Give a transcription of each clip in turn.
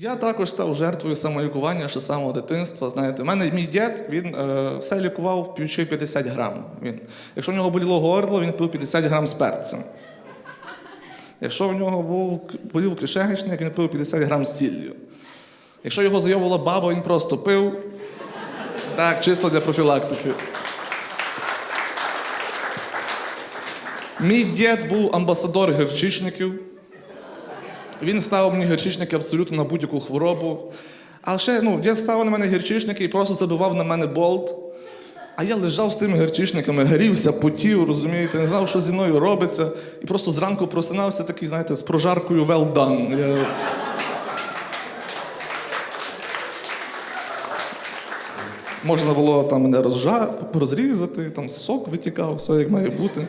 Я також став жертвою самолікування ще самого дитинства. Знаєте, у мене мій дід він е, все лікував п'ючи 50 грам. Він, якщо в нього боліло горло, він пив 50 грам з перцем. Якщо в нього був болів кишечник, він пив 50 грам з сіллю. Якщо його зайовувала баба, він просто пив. Так, чисто для профілактики. Мій дід був амбасадор гірчичників. Він ставив мені гірчичники абсолютно на будь-яку хворобу. А ще ну, дід ставив на мене гірчичники і просто забивав на мене болт. А я лежав з тими гірчичниками, грівся, потів, розумієте, не знав, що зі мною робиться. І просто зранку просинався такий, знаєте, з прожаркою well done. Я... Можна було там мене розжа... розрізати, там сок витікав, все як має бути.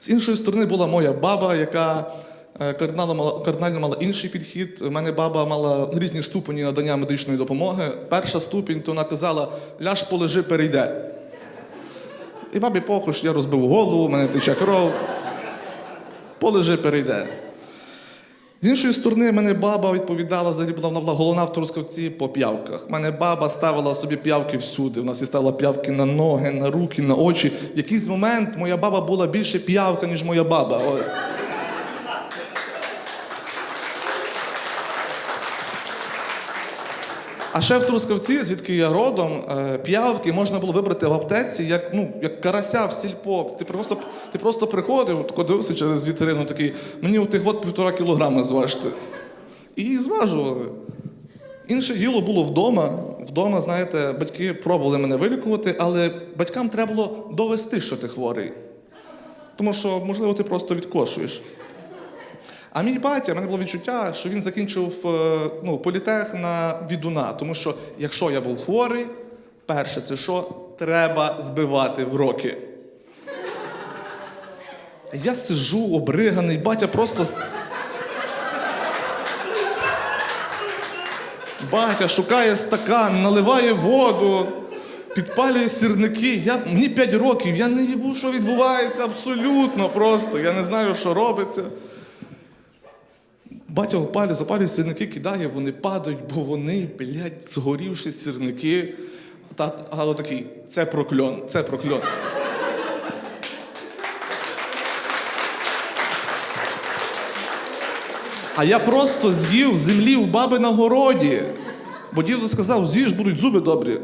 З іншої сторони була моя баба, яка кардинально мала, мала інший підхід. У мене баба мала різні ступені надання медичної допомоги. Перша ступінь, то вона казала, ляж полежи, перейде. І бабі що я розбив голову, у мене тече кров. Полежи, перейде. З іншої сторони, мене баба відповідала, взагалі вона була головна в Трускавці по п'явках. Мене баба ставила собі п'явки всюди. У нас і ставила п'явки на ноги, на руки, на очі. В якийсь момент моя баба була більше п'явка, ніж моя баба. Ось. А ще в Трускавці, звідки я родом, е, п'явки можна було вибрати в аптеці, як, ну, як карася в сільпо. Ти просто, ти просто приходив, тако дивився через вітрину, такий, мені у тих от півтора кілограми зважте. І зважували. Інше діло було вдома. Вдома, знаєте, батьки пробували мене вилікувати, але батькам треба було довести, що ти хворий. Тому що, можливо, ти просто відкошуєш. А мій батя, в мене було відчуття, що він закінчив е, ну, політех на відуна. Тому що якщо я був хворий, перше, це що? Треба збивати в роки. Я сижу обриганий, батя просто. Батя шукає стакан, наливає воду, підпалює сірники. Я, мені 5 років, я не їбу, що відбувається абсолютно просто. Я не знаю, що робиться. Батя опалює, запалює сірники, кидає, вони падають, бо вони, блядь, згорівші сірники. Та Гало такий, це прокльон, це прокльон. А я просто з'їв землі в баби на городі. Бо діду сказав, з'їж, будуть зуби добрі.